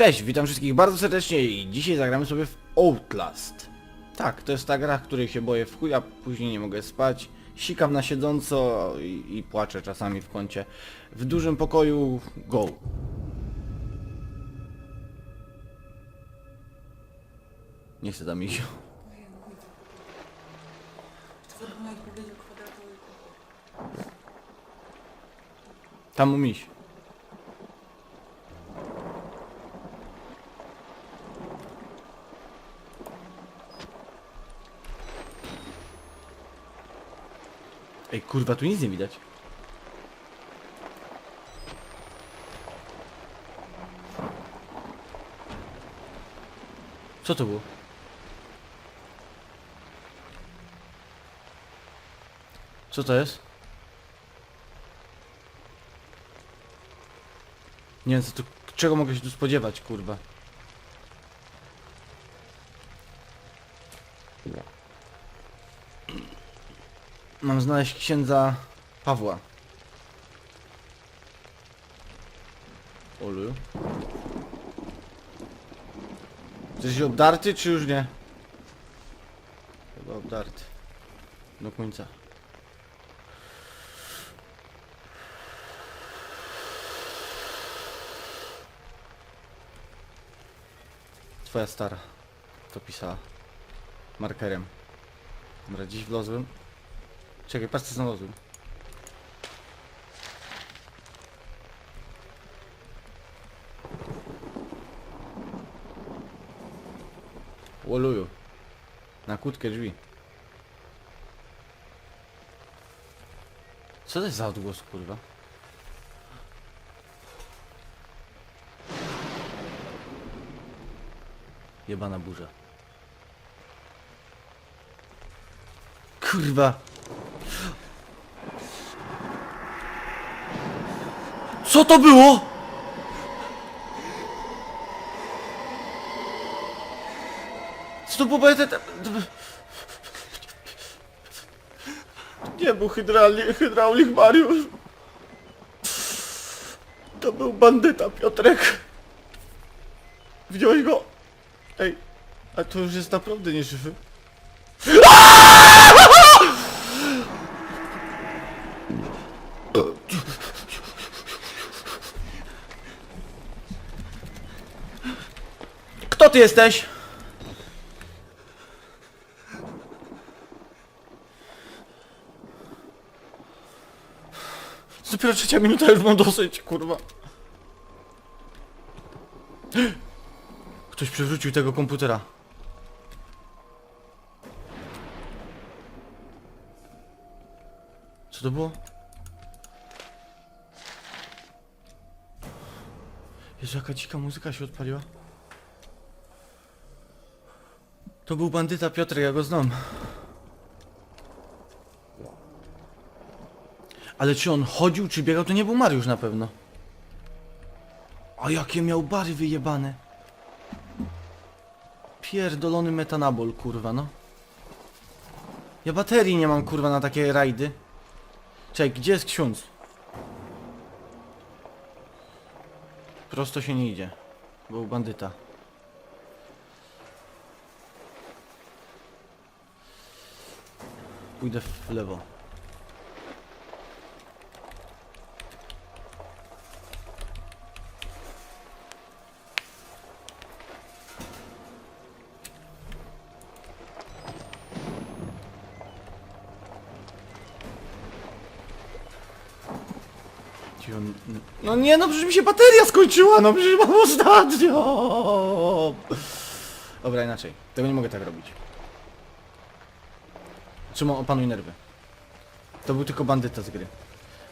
Cześć, witam wszystkich bardzo serdecznie i dzisiaj zagramy sobie w Outlast. Tak, to jest ta gra, w której się boję w chuj, a później nie mogę spać. Sikam na siedząco i, i płaczę czasami w kącie. W dużym pokoju, go. Nie chcę tam iść. Tam miś. Kurwa, tu nic nie widać. Co to było? Co to jest? Nie wiem, co tu, czego mogę się tu spodziewać, kurwa. Mam znaleźć księdza Pawła. Olu. Jesteś obdarty, czy już nie? Chyba obdarty. Do końca. Twoja stara to pisała markerem. Dobra, dziś wlozłem. Czekaj, patrz co znalazłem. Łoluju. Na kłódkę drzwi. Co to jest za odgłos, kurwa? Jebana burza. Kurwa. Co to było? Co to było? Nie był hydraulik, hydraulik Mariusz. To był bandyta Piotrek. Widziałeś go? Ej, a to już jest naprawdę nieżywy. Ty jesteś? Dopiero trzecia minuta, już mam dosyć, kurwa. Ktoś przewrócił tego komputera. Co to było? Jezu, jaka dzika muzyka się odpaliła. To był bandyta Piotr, ja go znam. Ale czy on chodził, czy biegał, to nie był Mariusz na pewno. A jakie miał bary wyjebane. Pierdolony metanabol, kurwa, no. Ja baterii nie mam, kurwa, na takie rajdy. Czekaj, gdzie jest ksiądz? Prosto się nie idzie. Był bandyta. Pójdę w lewo. No nie, no przecież mi się bateria skończyła, no przecież mam ostatnio. Dobra, inaczej. Tego nie mogę tak robić. Trzymam opanuj nerwy. To był tylko bandyta z gry.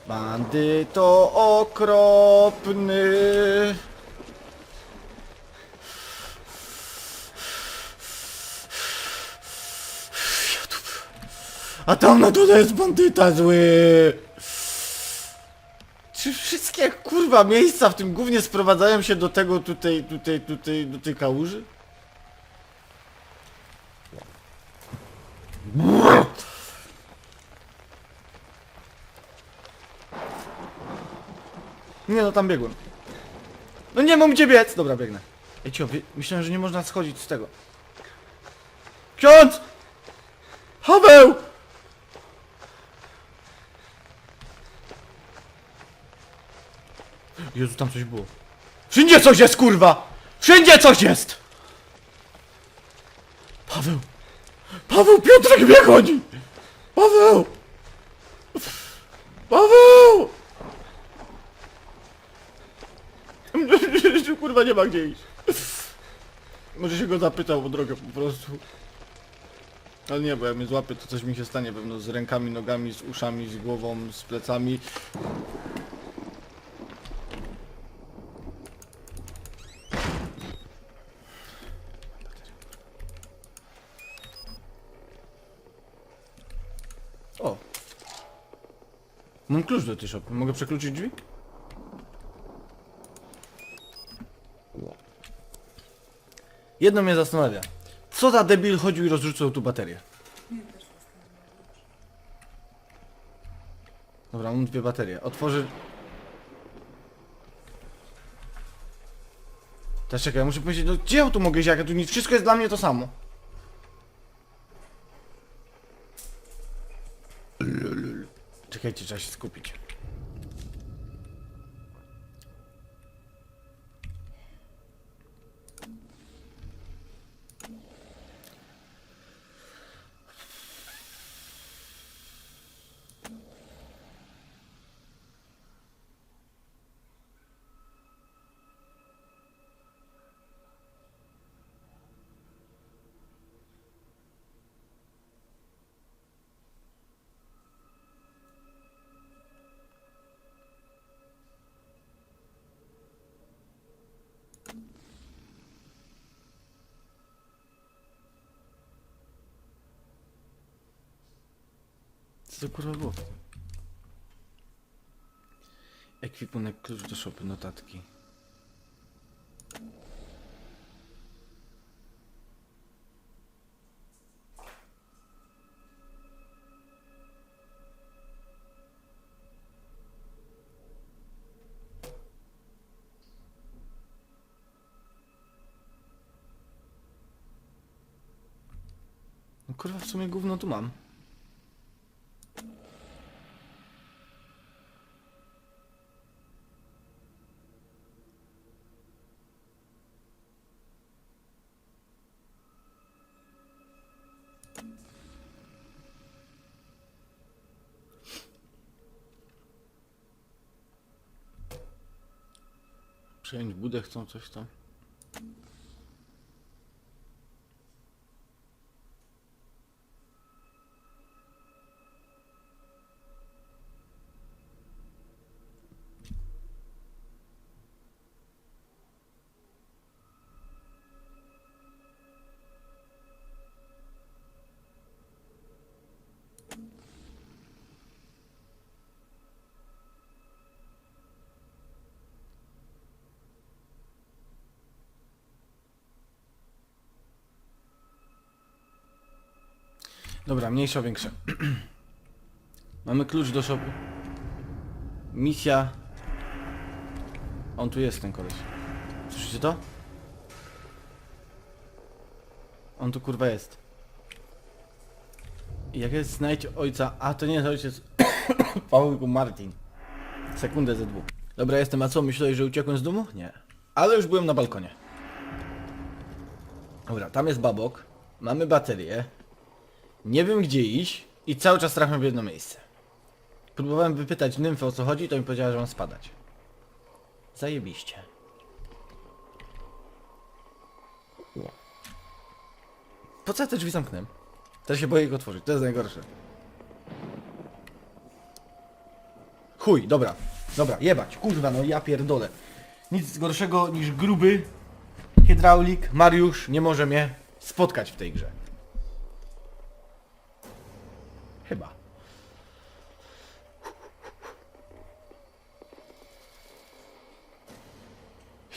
Bandyto okropny. A tam na dole jest bandyta zły. Czy wszystkie kurwa miejsca w tym głównie sprowadzają się do tego tutaj, tutaj, tutaj, do tej kałuży? Nie no, tam biegłem. No nie mam gdzie biec! Dobra, biegnę. Ej, cio, wie- myślałem, że nie można schodzić z tego. Ksiądz! Paweł! Jezu, tam coś było. Wszędzie coś jest, kurwa! Wszędzie coś jest! Paweł! Paweł, Piotrek mnie goni! Paweł! Paweł! Kurwa, nie ma gdzie iść. Może się go zapytał o drogę po prostu. Ale nie, bo jak mnie złapie, to coś mi się stanie pewno z rękami, nogami, z uszami, z głową, z plecami. O! Mam klucz do tej szopy. Mogę przekluczyć drzwi? Jedno mnie zastanawia. Co za debil chodził i rozrzucał tu baterię? Dobra, mam dwie baterie. Otworzy... Teraz czekaj, muszę powiedzieć, no gdzie ja tu mogę iść, jak ja tu nic, wszystko jest dla mnie to samo. Czekajcie, trzeba się skupić. Co to kurwa było? Ekwipunek, klucz do szopy, notatki. No kurwa, w sumie gówno tu mam. Przejąć budę chcą coś tam. Dobra, mniejsza, większa. Mamy klucz do shopu. Misja. On tu jest, ten koleś. Słyszycie to? On tu kurwa jest. Jak jest znajdź ojca... A, to nie jest ojciec... Paweł, tylko Martin. Sekundę ze dwóch. Dobra, jestem. A co, myślałeś, że uciekłem z domu? Nie. Ale już byłem na balkonie. Dobra, tam jest babok. Mamy baterię. Nie wiem gdzie iść i cały czas trafiam w jedno miejsce. Próbowałem wypytać nymfę o co chodzi, to mi powiedziała, że mam spadać. Zajebiście. Po co ja te drzwi zamknąłem? Teraz się boję ich otworzyć, to jest najgorsze. Chuj, dobra, dobra, jebać, kurwa, no ja pierdolę. Nic gorszego niż gruby hydraulik Mariusz nie może mnie spotkać w tej grze. Chyba.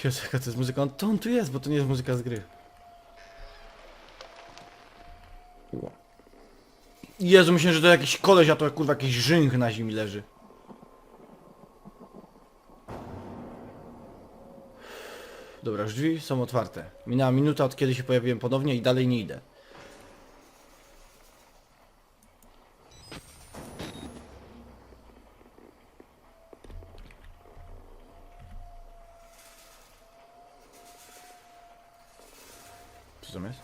Jezu, jaka to jest muzyka? On, to on tu jest, bo to nie jest muzyka z gry. Jezu, myślę, że to jakiś koleś, a to kurwa jakiś żynch na ziemi leży. Dobra, drzwi są otwarte. Minęła minuta od kiedy się pojawiłem ponownie i dalej nie idę. Co tam jest?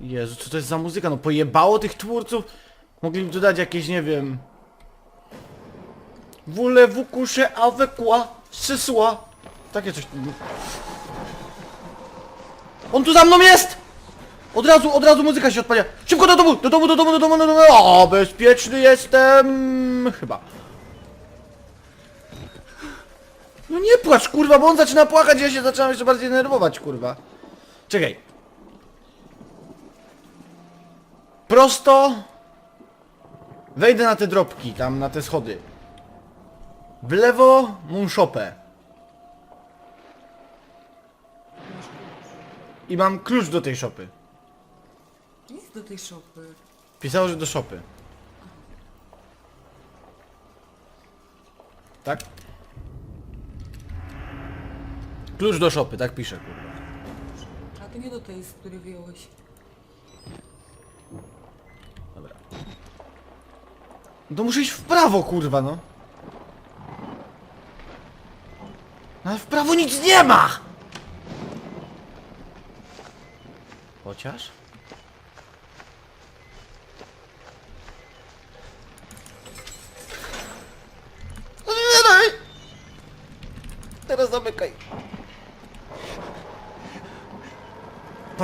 Jezu, co to jest za muzyka? No pojebało tych twórców? Mogliby dodać jakieś, nie wiem... Voulez-vous coucher avec quoi? Takie coś... On tu za mną jest! Od razu, od razu muzyka się odpala. Szybko do domu, do domu, do domu, do domu, do domu. O, bezpieczny jestem. Chyba. No nie płacz, kurwa, bo on zaczyna płakać, ja się zaczynam jeszcze bardziej denerwować, kurwa. Czekaj. Prosto. Wejdę na te drobki, tam na te schody. W lewo mam szopę. I mam klucz do tej szopy. Nic do tej szopy. Pisało, że do szopy. Tak? Klucz do szopy, tak pisze, kurwa. To nie do tej, z której wyjąłeś. Dobra. No to muszę iść w prawo, kurwa, no. No ale w prawo nic nie ma! Chociaż? Otwieraj! Teraz zamykaj.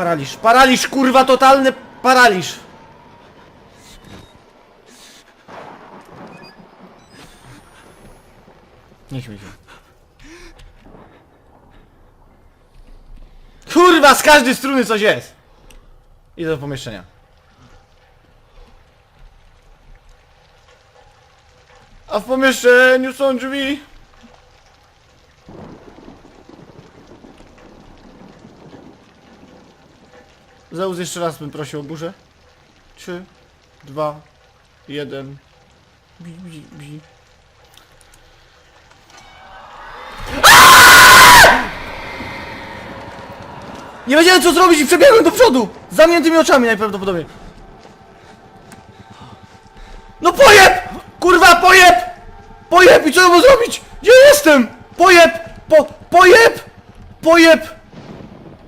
Paraliż, paraliż, kurwa, totalny paraliż. Nie śmiej się. Kurwa, z każdej strony coś jest! Idę do pomieszczenia. A w pomieszczeniu są drzwi. Zeus jeszcze raz bym prosił o burzę. Trzy, dwa, jeden. Bi, bi, bi. Nie wiedziałem co zrobić i przebiegłem do przodu! Z zamkniętymi oczami najprawdopodobniej. No pojeb! Kurwa pojeb! Pojeb i co mam zrobić? Gdzie jestem? Pojeb! Po... Pojeb! Pojeb!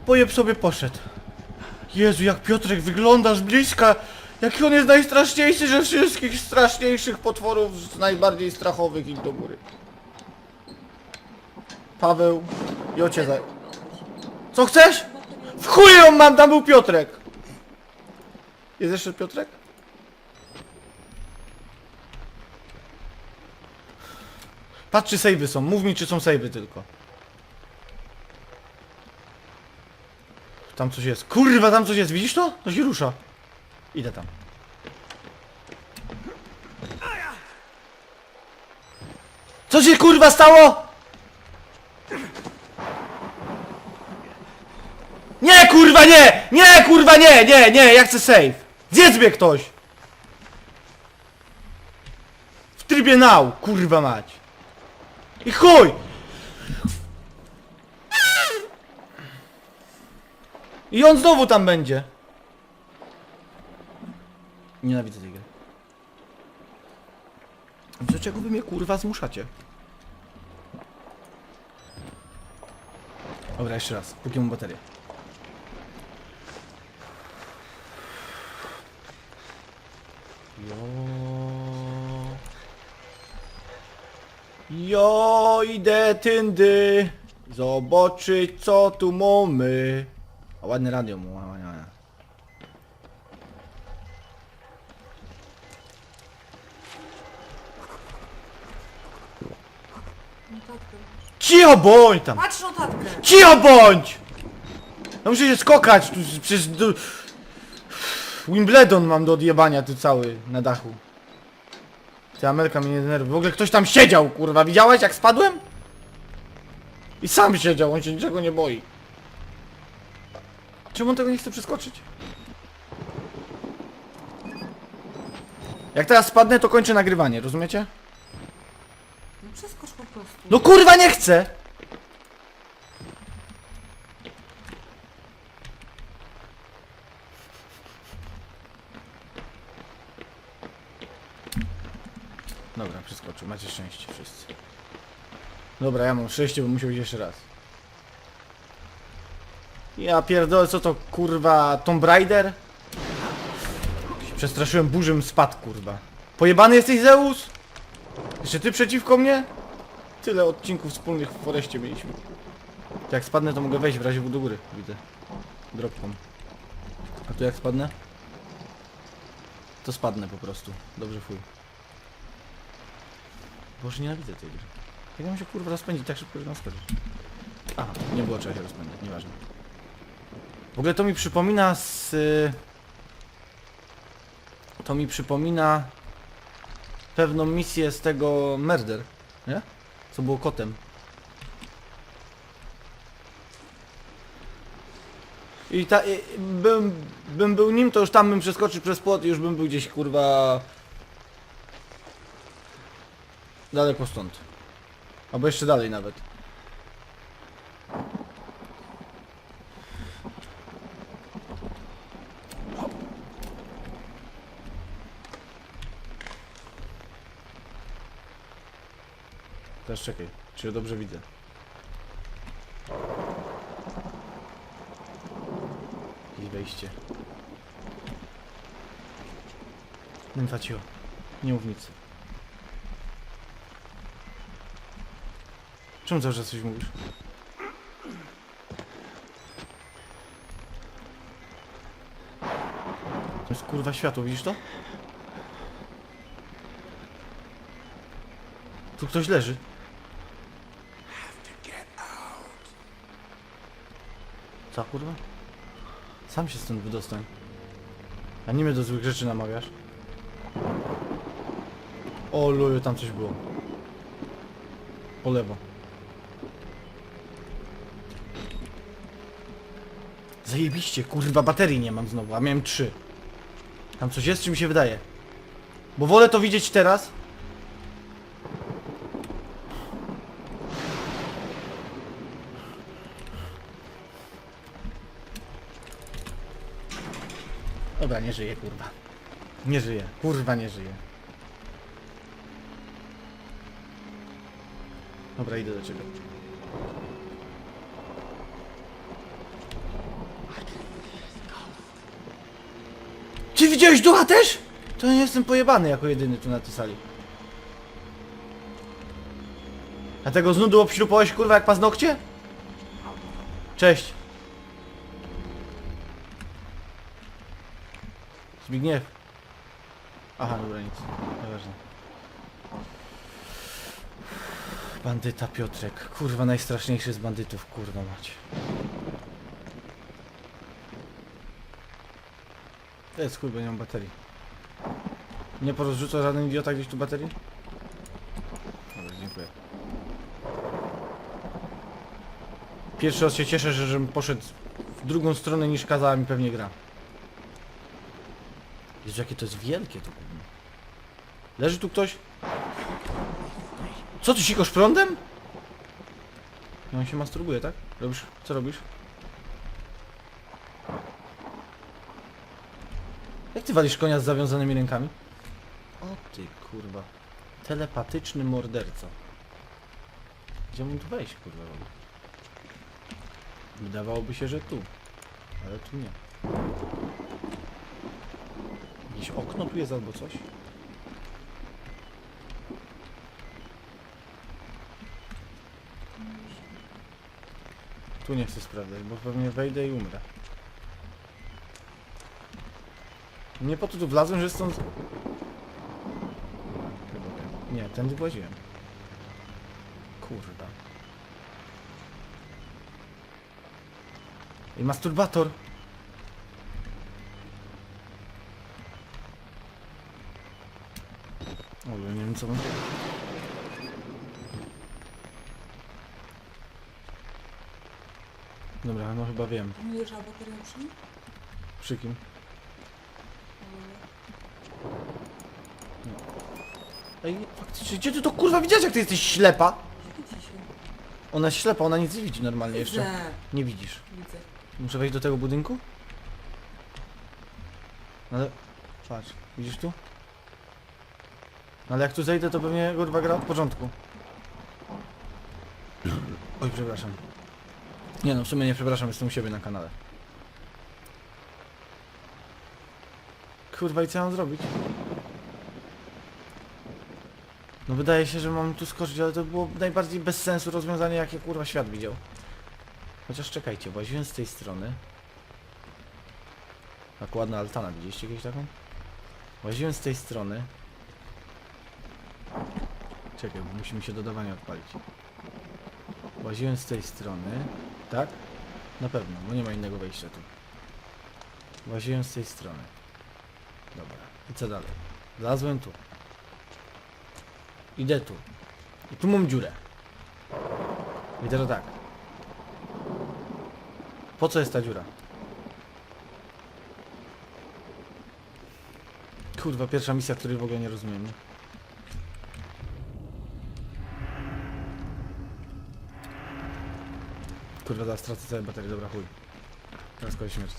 Pojeb sobie poszedł. Jezu, jak Piotrek wygląda z bliska! Jaki on jest najstraszniejszy ze wszystkich straszniejszych potworów, z najbardziej strachowych ich do góry. Paweł, Jocie za... Co chcesz? W chuj ją mam, tam był Piotrek! Jest jeszcze Piotrek? Patrz czy sejwy są, mów mi czy są sejwy tylko. Tam coś jest. Kurwa, tam coś jest, widzisz to? To się rusza. Idę tam. Co się kurwa stało? Nie kurwa nie! Nie kurwa nie! Nie, nie, ja chcę save! Zjedz mnie ktoś! W trybie now, kurwa mać! I chuj! I on znowu tam będzie! Nienawidzę tej gry. Dlaczego wy mnie kurwa zmuszacie? Dobra, jeszcze raz, póki mam baterię. Jo. Jo, idę tędy. Zobaczyć co tu mamy. A ładne radio mu. ła. Notatkę. Cicho bądź tam! Patrz notatkę! Cicho bądź! No muszę się skokać, tu przecież... Du... Wimbledon mam do odjebania tu cały na dachu. Ty Amelka mnie nie denerwuje. W ogóle ktoś tam siedział, kurwa. Widziałeś jak spadłem? I sam siedział, on się niczego nie boi. Czemu on tego nie chce przeskoczyć? Jak teraz spadnę, to kończę nagrywanie, rozumiecie? No przeskocz po prostu. No kurwa nie chcę! Dobra, przeskoczył. Macie szczęście wszyscy. Dobra, ja mam szczęście, bo musiał iść jeszcze raz. Ja pierdolę, co to kurwa Tomb Raider? Przestraszyłem burzym spadł kurwa. Pojebany jesteś Zeus? Jeszcze ty przeciwko mnie? Tyle odcinków wspólnych w Foreście mieliśmy. Jak spadnę to mogę wejść w razie do góry, widzę. Dropką. A tu jak spadnę? To spadnę po prostu. Dobrze fuj. Boże, nienawidzę tej gry. Jak mam się kurwa rozpędzić tak szybko, że nam skoczyć? Aha, nie było trzeba się rozpędzać, nieważne. W ogóle to mi przypomina z... y, To mi przypomina pewną misję z tego Murder, nie? Co było kotem. I ta, i, bym, bym był nim, to już tam bym przeskoczył przez płot i już bym był gdzieś kurwa... Daleko stąd. Albo jeszcze dalej nawet. Teraz czekaj, czy ja dobrze widzę? Jakieś wejście. Nymfa cicho. Nie mów nic. Czemu cały czas coś mówisz? To jest kurwa światło, widzisz to? Tu ktoś leży. Co kurwa? Sam się stąd wydostań. A nie mnie do złych rzeczy namawiasz. O luju, tam coś było. Po lewo. Zajebiście, kurwa, baterii nie mam znowu, a miałem trzy. Tam coś jest, czy mi się wydaje? Bo wolę to widzieć teraz. Dobra, nie żyje, kurwa. Nie żyje, kurwa, nie żyje. Dobra, idę do ciebie. Czy widziałeś ducha też? To ja jestem pojebany jako jedyny tu na tej sali. A tego z nudu obśrupałeś kurwa jak paznokcie? Cześć. Zbigniew. Aha, dobra, nic. Nieważne. Bandyta Piotrek. Kurwa, najstraszniejszy z bandytów, kurwa mać. To jest chuj, bo nie mam baterii. Nie porozrzuca żaden idiota gdzieś tu baterii? Dobra, dziękuję. Pierwszy raz się cieszę, że żebym poszedł w drugą stronę niż kazała mi pewnie gra. Jezu, jakie to jest wielkie to gówno. Leży tu ktoś? Co ty sikosz prądem? No on się masturbuje, tak? Robisz, co robisz? Jak ty walisz konia z zawiązanymi rękami? O ty kurwa. Telepatyczny morderca. Gdzie mógł tu wejść kurwa ogóle? Wydawałoby się, że tu. Ale tu nie. Jakieś okno tu jest albo coś? Tu nie chcę sprawdzać, bo pewnie wejdę i umrę. Nie po to tu wlazłem, że stąd... Nie, tędy właziłem. Kurwa. I masturbator! O, ja nie wiem co mam. Dobra, no chyba wiem. Nie leżała bateria przy nim? Przy kim? Ej, faktycznie, gdzie ty to kurwa widziałeś jak ty jesteś ślepa? Się. Ona jest ślepa, ona nic nie widzi normalnie jeszcze. Widzę. Nie widzisz. Widzę. Muszę wejść do tego budynku? No Ale... Patrz, widzisz tu? Ale jak tu zejdę, to pewnie kurwa gra od początku. Oj, przepraszam. Nie no, w sumie nie przepraszam, jestem u siebie na kanale. Kurwa, i co mam zrobić? No wydaje się, że mam tu skoczyć, ale to było najbardziej bez sensu rozwiązanie, jakie kurwa świat widział. Chociaż czekajcie, łaziłem z tej strony. Tak ładna altana, widzieliście kiedyś taką? Łaziłem z tej strony. Czekaj, bo musi mi się dodawanie odpalić. Łaziłem z tej strony. Tak? Na pewno, bo nie ma innego wejścia tu. Łaziłem z tej strony. Dobra. I co dalej? Zlazłem tu. Idę tu. I tu mam dziurę. I teraz tak. Po co jest ta dziura? Kurwa, pierwsza misja, której w ogóle nie rozumiem. nie? Kurwa, zaraz stracę całe baterię, dobra chuj. Teraz kolej śmierci.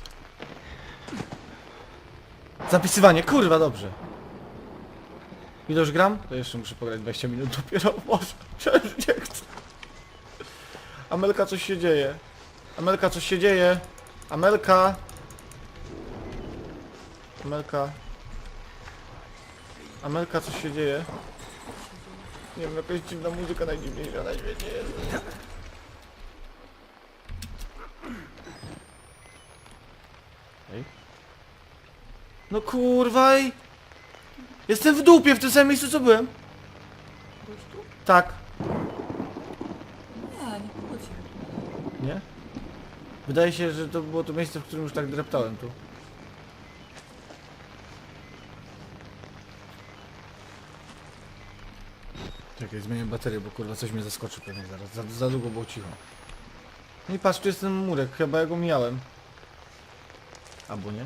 Zapisywanie, kurwa, dobrze. Ile już gram? To jeszcze muszę pograć 20 minut dopiero. Boże, przecież nie chcę. Amelka, coś się dzieje. Amelka, coś się dzieje. Amelka. Amelka. Amelka, coś się dzieje. Nie wiem, jakaś dziwna muzyka najdziwniejsza na świecie jest. No kurwa ej. Jestem w dupie w tym samym miejscu co byłem. Byłeś tu? Tak. Nie, nie pochodzi. Nie? Wydaje się, że to było to miejsce, w którym już tak dreptałem tu. Czekaj, zmienię baterię, bo kurwa coś mnie zaskoczy pewnie zaraz. Za, za długo było cicho. No i patrz, tu jest ten murek, chyba ja go mijałem. Albo nie?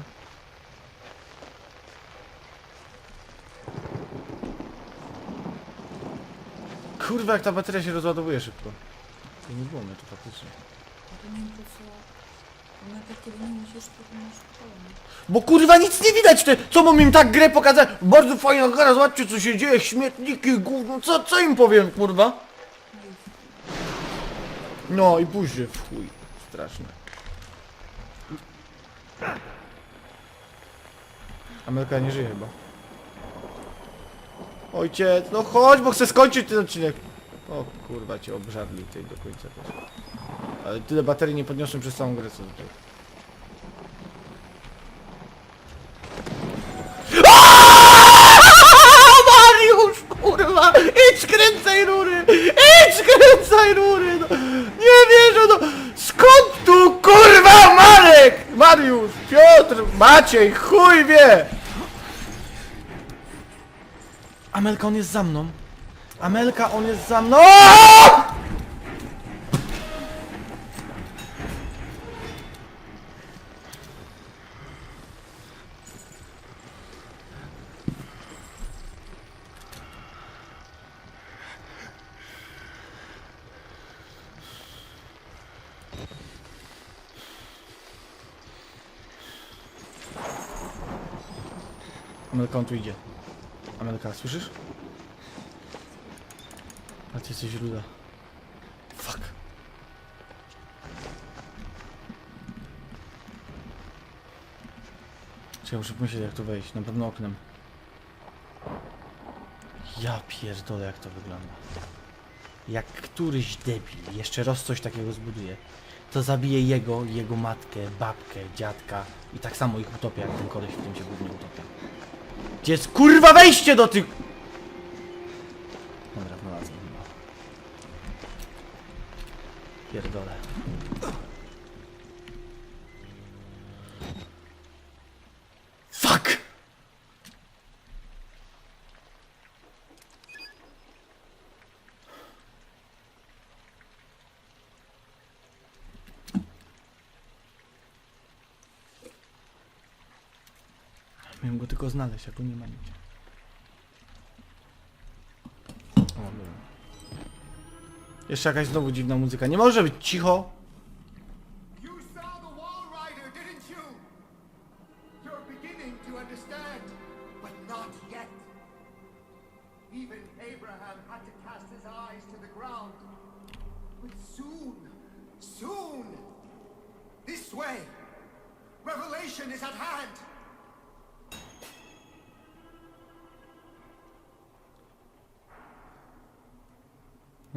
Kurwa, jak ta bateria się rozładowuje szybko. I nie było mnie faktycznie. To nie wiem po co. Bo to kurwa nic nie widać, te, co mam im tak grę pokazać? Bardzo fajna gra, zobaczcie co się dzieje, śmietniki, gówno, co, co im powiem, kurwa? No i później, w chuj, straszne. Amelka nie żyje chyba. Ojciec, no chodź, bo chcę skończyć ten odcinek. O kurwa, cię obżarli tej do końca też. Ale tyle baterii nie podniosłem przez całą grę co tutaj. Mariusz, kurwa! Idź kręcaj rury! Idź kręcaj rury! No. Nie wierzę, no! Skąd tu, kurwa, Marek? Mariusz, Piotr, Maciej, chuj wie! Amelka, on jest za mną. Amelka, on jest za mną! Amelka, on tu idzie. Amelka, słyszysz? A ty jesteś ruda. Fuck. Czekaj, muszę pomyśleć jak tu wejść. Na pewno oknem. Ja pierdolę jak to wygląda. Jak któryś debil jeszcze raz coś takiego zbuduje, to zabije jego, jego matkę, babkę, dziadka i tak samo ich utopia jak ten koleś w tym się głównie utopia. Gdzie jest kurwa wejście do tych... Dobra, znalazłem Pierdolę. Fuck! Miałem go tylko znaleźć, a tu nie ma nigdzie. Jeszcze jakaś znowu dziwna muzyka. Nie może być cicho. Revelation is at hand.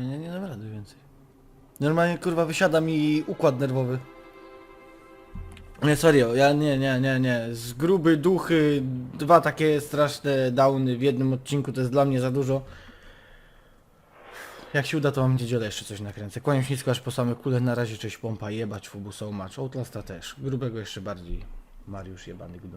Nie, nie, nie dam rady więcej. Normalnie kurwa wysiada mi układ nerwowy. Nie, serio, ja nie, nie, nie, nie. Z gruby duchy, dwa takie straszne downy w jednym odcinku to jest dla mnie za dużo. Jak się uda, to mam niedzielę jeszcze coś nakręcę. Kłaniam się nisko aż po same kule. Na razie cześć pompa, jebać fubu so much. Outlasta też. Grubego jeszcze bardziej. Mariusz jebany gnój.